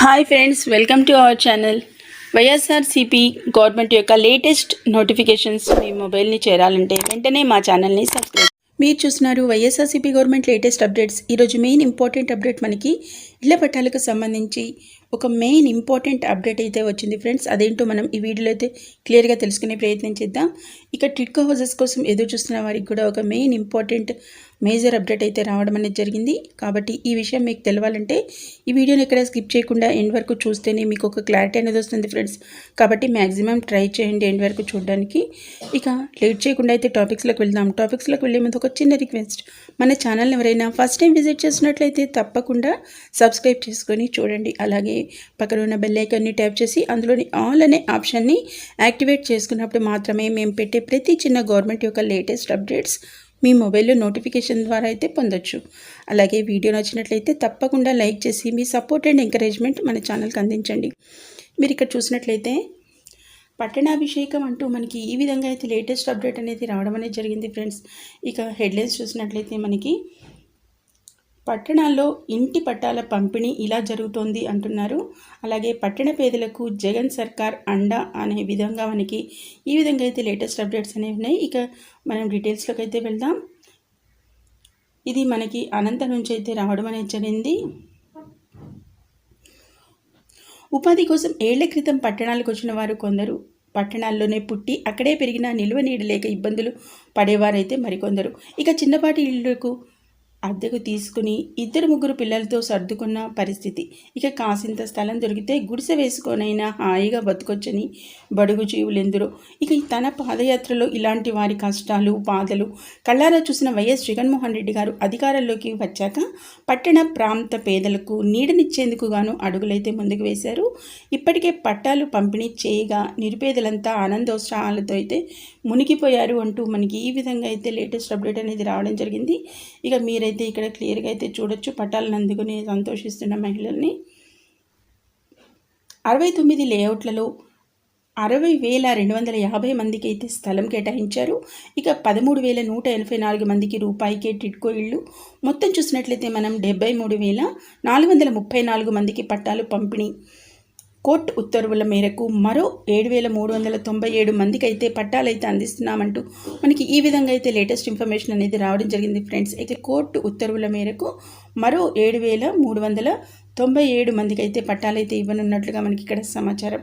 Hi friends welcome to our channel YSRCP government యొక్క latest notifications మీ మొబైల్ని చేరాలంటే వెంటనే మా ఛానల్ని సబ్స్క్రైబ్ మీరు చూస్తున్నారు వైఎస్ఆర్సీపీ గవర్నమెంట్ లేటెస్ట్ అప్డేట్స్ ఈరోజు మెయిన్ ఇంపార్టెంట్ అప్డేట్ మనకి ఇళ్ళ పట్టాలకు సంబంధించి ఒక మెయిన్ ఇంపార్టెంట్ అప్డేట్ అయితే వచ్చింది ఫ్రెండ్స్ అదేంటో మనం ఈ వీడియోలో అయితే క్లియర్గా తెలుసుకునే ప్రయత్నం చేద్దాం. ఇక టిట్కో హౌసెస్ కోసం ఎదురు చూస్తున్న వారికి కూడా ఒక మెయిన్ ఇంపార్టెంట్ మేజర్ అప్డేట్ అయితే రావడం అనేది జరిగింది. కాబట్టి ఈ విషయం మీకు తెలవాలంటే ఈ వీడియోని ఎక్కడ స్కిప్ చేయకుండా ఎండ్ వరకు చూస్తేనే మీకు ఒక క్లారిటీ అనేది వస్తుంది ఫ్రెండ్స్. కాబట్టి మ్యాక్సిమం ట్రై చేయండి ఎండ్ వరకు చూడడానికి. ఇక లేట్ చేయకుండా అయితే టాపిక్స్లోకి వెళ్దాం. టాపిక్స్లోకి వెళ్ళే ముందు ఒక చిన్న రిక్వెస్ట్. మన ఛానల్ ఎవరైనా ఫస్ట్ టైం విజిట్ చేసినట్లయితే తప్పకుండా సబ్స్క్రైబ్ చేసుకొని చూడండి. అలాగే పక్కన ఉన్న బెల్ ఐకాన్ని ట్యాప్ చేసి అందులోని ఆల్ అనే ఆప్షన్ని యాక్టివేట్ చేసుకున్నప్పుడు మాత్రమే మేము పెట్టే ప్రతి చిన్న గవర్నమెంట్ యొక్క లేటెస్ట్ అప్డేట్స్ మీ మొబైల్లో నోటిఫికేషన్ ద్వారా అయితే పొందొచ్చు. అలాగే వీడియో నచ్చినట్లయితే తప్పకుండా లైక్ చేసి మీ సపోర్ట్ అండ్ ఎంకరేజ్మెంట్ మన ఛానల్కి అందించండి. మీరు ఇక్కడ చూసినట్లయితే పట్టణాభిషేకం అంటూ మనకి ఈ విధంగా అయితే లేటెస్ట్ అప్డేట్ అనేది రావడం అనేది జరిగింది ఫ్రెండ్స్. ఇక హెడ్లైన్స్ చూసినట్లయితే మనకి పట్టణాల్లో ఇంటి పట్టాల పంపిణీ ఇలా జరుగుతోంది అంటున్నారు. అలాగే పట్టణ పేదలకు జగన్ సర్కార్ అండ అనే విధంగా మనకి ఈ విధంగా అయితే లేటెస్ట్ అప్డేట్స్ అనేవి ఉన్నాయి. ఇక మనం డీటెయిల్స్లోకి అయితే వెళ్దాం. ఇది మనకి అనంత నుంచి అయితే రావడం అనేది జరిగింది. ఉపాధి కోసం ఏళ్ళ క్రితం పట్టణాలకు వచ్చిన వారు కొందరు. పట్టణాల్లోనే పుట్టి అక్కడే పెరిగిన నిల్వ నీడ లేక ఇబ్బందులు పడేవారైతే మరికొందరు. ఇక చిన్నపాటి ఇళ్ళకు అద్దెకు తీసుకుని ఇద్దరు ముగ్గురు పిల్లలతో సర్దుకున్న పరిస్థితి. ఇక కాసింత స్థలం దొరికితే గుడిసె వేసుకొనైనా హాయిగా బతుకొచ్చని బడుగు జీవులెందరో. ఇక తన పాదయాత్రలో ఇలాంటి వారి కష్టాలు బాధలు కళ్ళారా చూసిన వైఎస్ జగన్మోహన్ రెడ్డి గారు అధికారంలోకి వచ్చాక పట్టణ ప్రాంత పేదలకు నీడనిచ్చేందుకు గాను అడుగులైతే ముందుకు వేశారు. ఇప్పటికే పట్టాలు పంపిణీ చేయగా నిరుపేదలంతా ఆనందోత్సాహాలతో అయితే మునిగిపోయారు అంటూ మనకి ఈ విధంగా అయితే లేటెస్ట్ అప్డేట్ అనేది రావడం జరిగింది. ఇక మీరైతే ఇక్కడ క్లియర్గా అయితే చూడొచ్చు పట్టాలను అందుకుని సంతోషిస్తున్న మహిళల్ని. అరవై తొమ్మిది లేఅవుట్లలో అరవై వేల రెండు వందల యాభై మందికి అయితే స్థలం కేటాయించారు. ఇక పదమూడు వేల నూట ఎనభై నాలుగు మందికి రూపాయికే టిడ్కో ఇళ్ళు. మొత్తం చూసినట్లయితే మనం డెబ్బై మూడు వేల నాలుగు వందల ముప్పై నాలుగు మందికి పట్టాలు పంపిణీ కోర్టు ఉత్తర్వుల మేరకు మరో ఏడు వేల మూడు వందల తొంభై ఏడు మందికి అయితే పట్టాలైతే అందిస్తున్నామంటూ మనకి ఈ విధంగా అయితే లేటెస్ట్ ఇన్ఫర్మేషన్ అనేది రావడం జరిగింది ఫ్రెండ్స్. అయితే కోర్టు ఉత్తర్వుల మేరకు మరో ఏడు వేల మూడు వందల తొంభై ఏడు మందికి అయితే పట్టాలైతే ఇవ్వనున్నట్లుగా మనకి ఇక్కడ సమాచారం.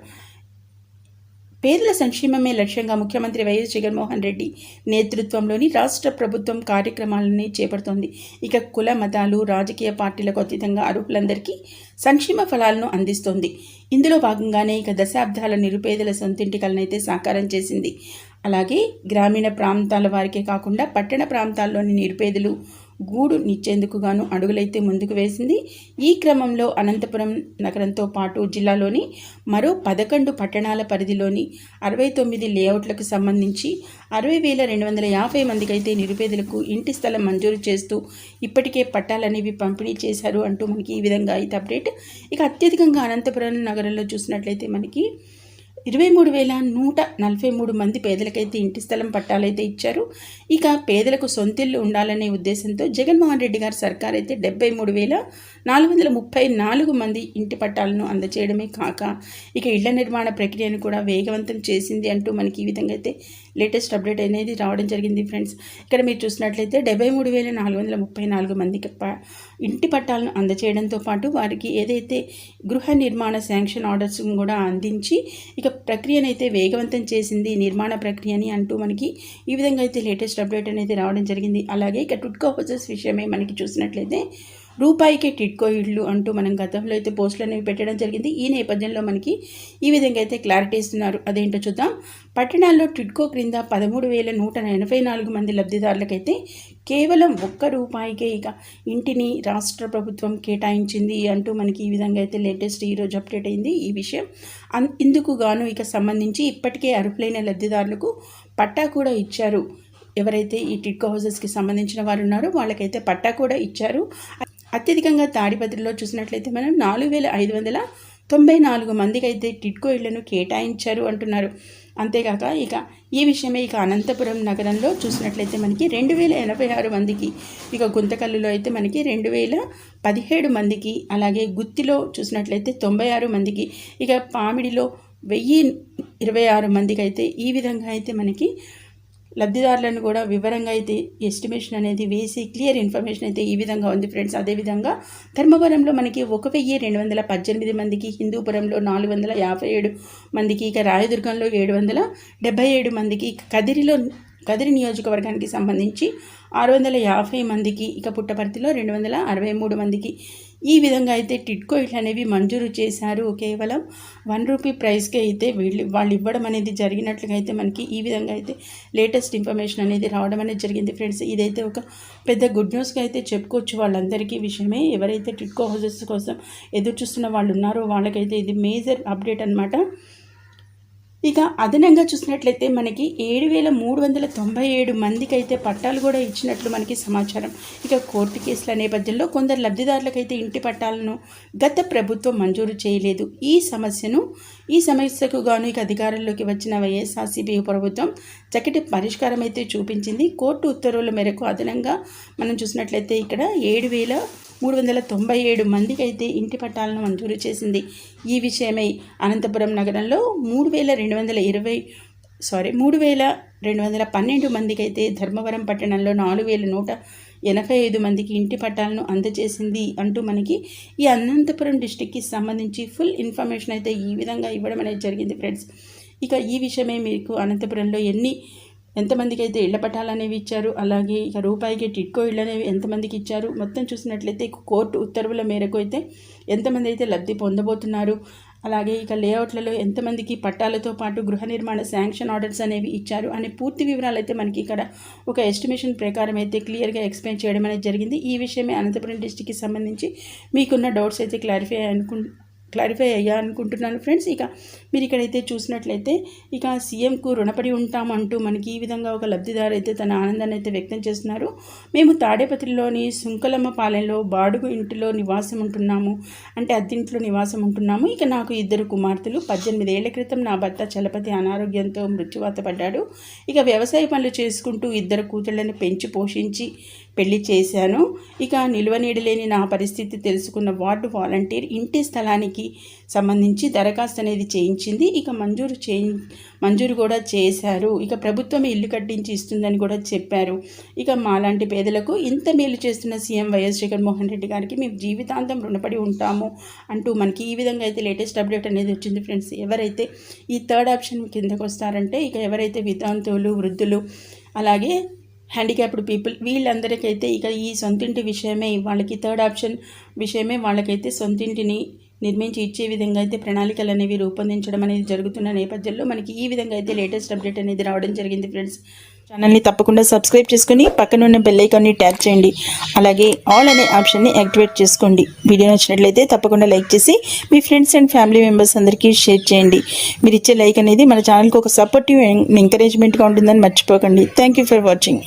పేదల సంక్షేమమే లక్ష్యంగా ముఖ్యమంత్రి వైఎస్ జగన్మోహన్ రెడ్డి నేతృత్వంలోని రాష్ట్ర ప్రభుత్వం కార్యక్రమాలని చేపడుతోంది. ఇక కుల మతాలు రాజకీయ పార్టీలకు అతీతంగా అర్హులందరికీ సంక్షేమ ఫలాలను అందిస్తోంది. ఇందులో భాగంగానే ఇక దశాబ్దాల నిరుపేదల సొంతింటి కలనైతే సాకారం చేసింది. అలాగే గ్రామీణ ప్రాంతాల వారికే కాకుండా పట్టణ ప్రాంతాల్లోని నిరుపేదలు గూడు నిచ్చేందుకు గాను అడుగులైతే ముందుకు వేసింది. ఈ క్రమంలో అనంతపురం నగరంతో పాటు జిల్లాలోని మరో పదకొండు పట్టణాల పరిధిలోని అరవై తొమ్మిది లేఅవుట్లకు సంబంధించి అరవై వేల రెండు వందల యాభై మందికి అయితే నిరుపేదలకు ఇంటి స్థలం మంజూరు చేస్తూ ఇప్పటికే పట్టాలనేవి పంపిణీ చేశారు అంటూ మనకి ఈ విధంగా అయితే అప్డేట్. ఇక అత్యధికంగా అనంతపురం నగరంలో చూసినట్లయితే మనకి ఇరవై మూడు వేల నూట నలభై మూడు మంది పేదలకైతే ఇంటి స్థలం పట్టాలైతే ఇచ్చారు. ఇక పేదలకు సొంతిల్లు ఉండాలనే ఉద్దేశంతో జగన్మోహన్ రెడ్డి గారి సర్కార్ అయితే డెబ్బై మూడు వేల నాలుగు వందల ముప్పై నాలుగు మంది ఇంటి పట్టాలను అందచేయడమే కాక ఇక ఇళ్ళ నిర్మాణ ప్రక్రియను కూడా వేగవంతం చేసింది అంటూ మనకి ఈ విధంగా అయితే లేటెస్ట్ అప్డేట్ అనేది రావడం జరిగింది ఫ్రెండ్స్. ఇక్కడ మీరు చూసినట్లయితే డెబ్బై మూడు వేల నాలుగు వందల ముప్పై నాలుగు మందికి ఇంటి పట్టాలను అందచేయడంతో పాటు వారికి ఏదైతే గృహ నిర్మాణ శాంక్షన్ ఆర్డర్స్ కూడా అందించి ఇక ప్రక్రియనైతే వేగవంతం చేసింది నిర్మాణ ప్రక్రియని అంటూ మనకి ఈ విధంగా అయితే లేటెస్ట్ అప్డేట్ అనేది రావడం జరిగింది. అలాగే ఇక టుట్కో హౌసెస్ విషయమే మనకి చూసినట్లయితే రూపాయికే టిట్కో ఇళ్ళు అంటూ మనం గతంలో అయితే పోస్టులు అనేవి పెట్టడం జరిగింది. ఈ నేపథ్యంలో మనకి ఈ విధంగా అయితే క్లారిటీ ఇస్తున్నారు. అదేంటో చూద్దాం. పట్టణాల్లో టిట్కో క్రింద పదమూడు వేల నూట ఎనభై నాలుగు మంది లబ్ధిదారులకైతే కేవలం ఒక్క రూపాయికే ఇక ఇంటిని రాష్ట్ర ప్రభుత్వం కేటాయించింది అంటూ మనకి ఈ విధంగా అయితే లేటెస్ట్ ఈరోజు అప్డేట్ అయింది. ఈ విషయం ఇందుకు గాను ఇక సంబంధించి ఇప్పటికే అర్హులైన లబ్ధిదారులకు పట్టా కూడా ఇచ్చారు. ఎవరైతే ఈ టిట్కో హౌసెస్కి సంబంధించిన వారు ఉన్నారో వాళ్ళకైతే పట్టా కూడా ఇచ్చారు. అత్యధికంగా తాడిపత్రిలో చూసినట్లయితే మనం నాలుగు వేల ఐదు వందల తొంభై నాలుగు మందికి అయితే టిట్కో ఇళ్ళను కేటాయించారు అంటున్నారు. అంతేకాక ఇక ఈ విషయమే ఇక అనంతపురం నగరంలో చూసినట్లయితే మనకి రెండు వేల ఎనభై ఆరు మందికి ఇక గుంతకల్లులో అయితే మనకి రెండు వేల పదిహేడు మందికి అలాగే గుత్తిలో చూసినట్లయితే తొంభై ఆరు మందికి ఇక పామిడిలో వెయ్యి ఇరవై ఆరు మందికి అయితే ఈ విధంగా అయితే మనకి లబ్ధిదారులను కూడా వివరంగా అయితే ఎస్టిమేషన్ అనేది వేసి క్లియర్ ఇన్ఫర్మేషన్ అయితే ఈ విధంగా ఉంది ఫ్రెండ్స్ అదేవిధంగా ధర్మవరంలో మనకి ఒక వెయ్యి రెండు వందల పద్దెనిమిది మందికి హిందూపురంలో నాలుగు వందల యాభై ఏడు మందికి ఇక రాయదుర్గంలో ఏడు వందల డెబ్బై ఏడు మందికి కదిరిలో కదిరి నియోజకవర్గానికి సంబంధించి ఆరు వందల యాభై మందికి ఇక పుట్టపర్తిలో రెండు వందల అరవై మూడు మందికి ఈ విధంగా అయితే టిట్కో ఇట్లు అనేవి మంజూరు చేశారు. కేవలం వన్ రూపీ ప్రైస్కే అయితే వీళ్ళు వాళ్ళు ఇవ్వడం అనేది జరిగినట్లుగా అయితే మనకి ఈ విధంగా అయితే లేటెస్ట్ ఇన్ఫర్మేషన్ అనేది రావడం అనేది జరిగింది. ఫ్రెండ్స్ ఇదైతే ఒక పెద్ద గుడ్ న్యూస్గా అయితే చెప్పుకోవచ్చు వాళ్ళందరికీ విషయమే. ఎవరైతే టిట్కో హౌసెస్ కోసం ఎదురు చూస్తున్న వాళ్ళు ఉన్నారో వాళ్ళకైతే ఇది మేజర్ అప్డేట్ అనమాట ఇక అదనంగా చూసినట్లయితే మనకి ఏడు వేల మూడు వందల తొంభై ఏడు మందికి అయితే పట్టాలు కూడా ఇచ్చినట్లు మనకి సమాచారం. ఇక కోర్టు కేసుల నేపథ్యంలో కొందరు లబ్ధిదారులకైతే ఇంటి పట్టాలను గత ప్రభుత్వం మంజూరు చేయలేదు. ఈ సమస్యను ఈ సమస్యకు గాను ఇక అధికారంలోకి వచ్చిన వైఎస్ఆర్సీపీ ప్రభుత్వం చక్కటి పరిష్కారం అయితే చూపించింది. కోర్టు ఉత్తర్వుల మేరకు అదనంగా మనం చూసినట్లయితే ఇక్కడ ఏడు వేల మూడు వందల తొంభై ఏడు మందికి అయితే ఇంటి పట్టాలను మంజూరు చేసింది. ఈ విషయమై అనంతపురం నగరంలో మూడు వేల రెండు వందల ఇరవై సారీ మూడు వేల రెండు వందల పన్నెండు మందికి అయితే ధర్మవరం పట్టణంలో నాలుగు వేల నూట ఎనభై ఐదు మందికి ఇంటి పట్టాలను అందజేసింది అంటూ మనకి ఈ అనంతపురం డిస్టిక్కి సంబంధించి ఫుల్ ఇన్ఫర్మేషన్ అయితే ఈ విధంగా ఇవ్వడం అనేది జరిగింది ఫ్రెండ్స్. ఇక ఈ విషయమే మీకు అనంతపురంలో ఎన్ని ఎంతమందికి అయితే ఇళ్ళ పట్టాలు అనేవి ఇచ్చారు అలాగే ఇక రూపాయికి టిట్కో ఇళ్ళు అనేవి ఎంతమందికి ఇచ్చారు మొత్తం చూసినట్లయితే కోర్టు ఉత్తర్వుల మేరకు అయితే ఎంతమంది అయితే లబ్ధి పొందబోతున్నారు అలాగే ఇక లేఅవుట్లలో ఎంతమందికి పట్టాలతో పాటు గృహ నిర్మాణ శాంక్షన్ ఆర్డర్స్ అనేవి ఇచ్చారు అనే పూర్తి వివరాలు అయితే మనకి ఇక్కడ ఒక ఎస్టిమేషన్ ప్రకారం అయితే క్లియర్గా ఎక్స్ప్లెయిన్ చేయడం అనేది జరిగింది. ఈ విషయమే అనంతపురం డిస్టిక్కి సంబంధించి మీకున్న డౌట్స్ అయితే క్లారిఫై అనుకు క్లారిఫై అయ్యా అనుకుంటున్నాను ఫ్రెండ్స్. ఇక మీరు ఇక్కడైతే చూసినట్లయితే ఇక సీఎంకు రుణపడి ఉంటామంటూ మనకి ఈ విధంగా ఒక లబ్ధిదారు అయితే తన ఆనందాన్ని అయితే వ్యక్తం చేస్తున్నారు. మేము తాడేపత్రిలోని సుంకలమ్మ పాలెంలో బాడుగు ఇంటిలో నివాసం ఉంటున్నాము. అంటే అద్దింట్లో నివాసం ఉంటున్నాము. ఇక నాకు ఇద్దరు కుమార్తెలు. పద్దెనిమిది ఏళ్ళ క్రితం నా భర్త చలపతి అనారోగ్యంతో మృత్యువాత పడ్డాడు. ఇక వ్యవసాయ పనులు చేసుకుంటూ ఇద్దరు కూతుళ్ళని పెంచి పోషించి పెళ్ళి చేశాను. ఇక నిల్వ నీడలేని నా పరిస్థితి తెలుసుకున్న వార్డు వాలంటీర్ ఇంటి స్థలానికి సంబంధించి దరఖాస్తు అనేది చేయించింది. ఇక మంజూరు చే మంజూరు కూడా చేశారు. ఇక ప్రభుత్వం ఇల్లు కట్టించి ఇస్తుందని కూడా చెప్పారు. ఇక మాలాంటి పేదలకు ఇంత మేలు చేస్తున్న సీఎం వైఎస్ జగన్మోహన్ రెడ్డి గారికి మేము జీవితాంతం రుణపడి ఉంటాము అంటూ మనకి ఈ విధంగా అయితే లేటెస్ట్ అప్డేట్ అనేది వచ్చింది ఫ్రెండ్స్. ఎవరైతే ఈ థర్డ్ ఆప్షన్ కిందకు వస్తారంటే ఇక ఎవరైతే వితాంతులు వృద్ధులు అలాగే హ్యాండిక్యాప్డ్ పీపుల్ వీళ్ళందరికైతే ఇక ఈ సొంతింటి విషయమే వాళ్ళకి థర్డ్ ఆప్షన్ విషయమే వాళ్ళకైతే సొంతింటిని నిర్మించి ఇచ్చే విధంగా అయితే ప్రణాళికలు అనేవి రూపొందించడం అనేది జరుగుతున్న నేపథ్యంలో మనకి ఈ విధంగా అయితే లేటెస్ట్ అప్డేట్ అనేది రావడం జరిగింది ఫ్రెండ్స్. ఛానల్ని తప్పకుండా సబ్స్క్రైబ్ చేసుకుని పక్కనున్న బెల్ ఐకాన్ని ట్యాప్ చేయండి. అలాగే ఆల్ అనే ఆప్షన్ని యాక్టివేట్ చేసుకోండి. వీడియో నచ్చినట్లయితే తప్పకుండా లైక్ చేసి మీ ఫ్రెండ్స్ అండ్ ఫ్యామిలీ మెంబర్స్ అందరికీ షేర్ చేయండి. మీరు ఇచ్చే లైక్ అనేది మన ఛానల్కి ఒక సపోర్టివ్ ఎంకరేజ్మెంట్గా ఉంటుందని మర్చిపోకండి. Thank you for watching